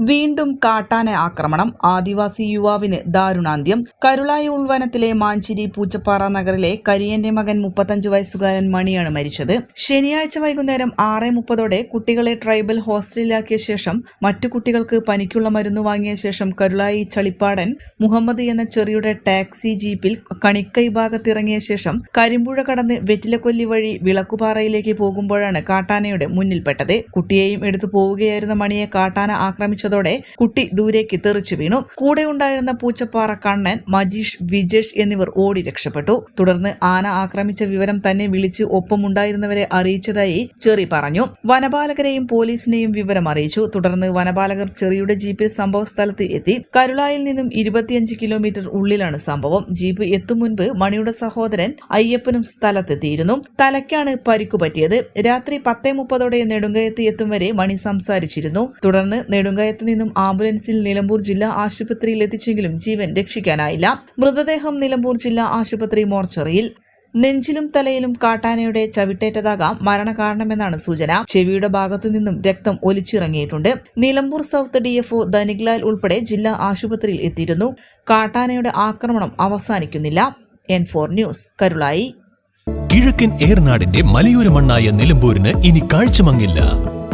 വീണ്ടും കാട്ടാന ആക്രമണം. ആദിവാസി യുവാവിന് ദാരുണാന്ത്യം. കരുളായി ഉൾവനത്തിലെ മാഞ്ചിരി പൂച്ചപ്പാറ നഗറിലെ കരിയന്റെ മകൻ മുപ്പത്തഞ്ചു വയസ്സുകാരൻ മണിയാണ് മരിച്ചത്. ശനിയാഴ്ച വൈകുന്നേരം ആറ് മുപ്പതോടെ കുട്ടികളെ ട്രൈബൽ ഹോസ്റ്റലിലാക്കിയ ശേഷം മറ്റു കുട്ടികൾക്ക് പനിക്കുള്ള മരുന്ന് വാങ്ങിയ ശേഷം കരുളായി ചളിപ്പാടൻ മുഹമ്മദ് എന്ന ചെറിയുടെ ടാക്സി ജീപ്പിൽ കണിക്കൈ ഭാഗത്തിറങ്ങിയ ശേഷം കരിമ്പുഴ കടന്ന് വെറ്റിലക്കൊല്ലി വഴി വിളക്കുപാറയിലേക്ക് പോകുമ്പോഴാണ് കാട്ടാനയുടെ മുന്നിൽപ്പെട്ടത്. കുട്ടിയെയും എടുത്തു പോവുകയായിരുന്ന മണിയെ കാട്ടാന ആക്രമിച്ചതോടെ കുട്ടി ദൂരേക്ക് തെറിച്ചു വീണു. കൂടെ ഉണ്ടായിരുന്ന പൂച്ചപ്പാറ കണ്ണൻ മജീഷ് വിജേഷ് എന്നിവർ ഓടി രക്ഷപ്പെട്ടു. തുടർന്ന് ആന ആക്രമിച്ച വിവരം തന്നെ വിളിച്ച് ഒപ്പമുണ്ടായിരുന്നവരെ അറിയിച്ചതായി ചെറി പറഞ്ഞു. വനപാലകരെയും പോലീസിനെയും വിവരം അറിയിച്ചു. തുടർന്ന് വനപാലകർ ചെറിയുടെ ജീപ്പിൽ സംഭവ സ്ഥലത്ത് എത്തി. കരുളായിൽ നിന്നും ഇരുപത്തിയഞ്ച് കിലോമീറ്റർ ഉള്ളിലാണ് സംഭവം. ജീപ്പ് എത്തും മുൻപ് മണിയുടെ സഹോദരൻ അയ്യപ്പനും സ്ഥലത്തെത്തിയിരുന്നു. തലയ്ക്കാണ് പരിക്കു പറ്റിയത്. രാത്രി പത്തേ മുപ്പതോടെ നെടുങ്കയത്ത് എത്തും വരെ മണി സംസാരിച്ചിരുന്നു. തുടർന്ന് നെടുങ്കയത്ത് നിന്നും ആംബുലൻസിൽ നിലമ്പൂർ ജില്ലാ ആശുപത്രിയിൽ എത്തിച്ചെങ്കിലും ജീവൻ രക്ഷിക്കാനായില്ല. മൃതദേഹം നിലമ്പൂർ ജില്ലാ ആശുപത്രി മോർച്ചറിയിൽ. നെഞ്ചിലും തലയിലും കാട്ടാനയുടെ ചവിട്ടേറ്റതാകാം മരണകാരണമെന്നാണ് സൂചന. ചെവിയുടെ ഭാഗത്തു നിന്നും രക്തം ഒലിച്ചിറങ്ങിയിട്ടുണ്ട്. നിലമ്പൂർ സൗത്ത് ഡിഎഫ്ഒ ധനിക്ലാൽ ഉൾപ്പെടെ ജില്ലാ ആശുപത്രിയിൽ എത്തിയിരുന്നു. കാട്ടാനയുടെ ആക്രമണം അവസാനിക്കുന്നില്ല. N four news Karulai. കിഴക്കൻ ഏറനാടിന്റെ മലയോര മണ്ണായ നിലമ്പൂരിന് ഇനി കാഴ്ചമങ്ങില്ല.